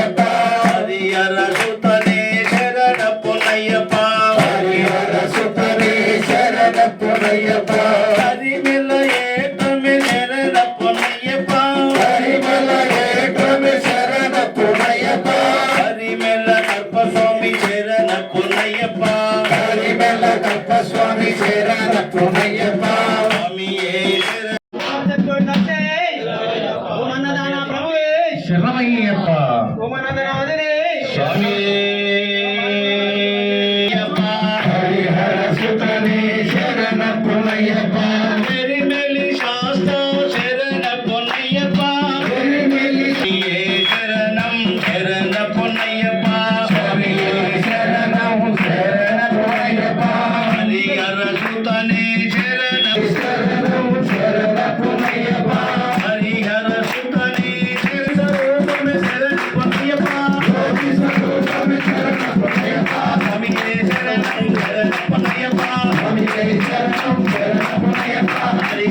கட்டாதியரசு శరణమయ్యప్ప స్వామి. హరిహర సుతనే శరణ పునయ్యప్ప. Thank you.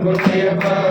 tempo, tempo.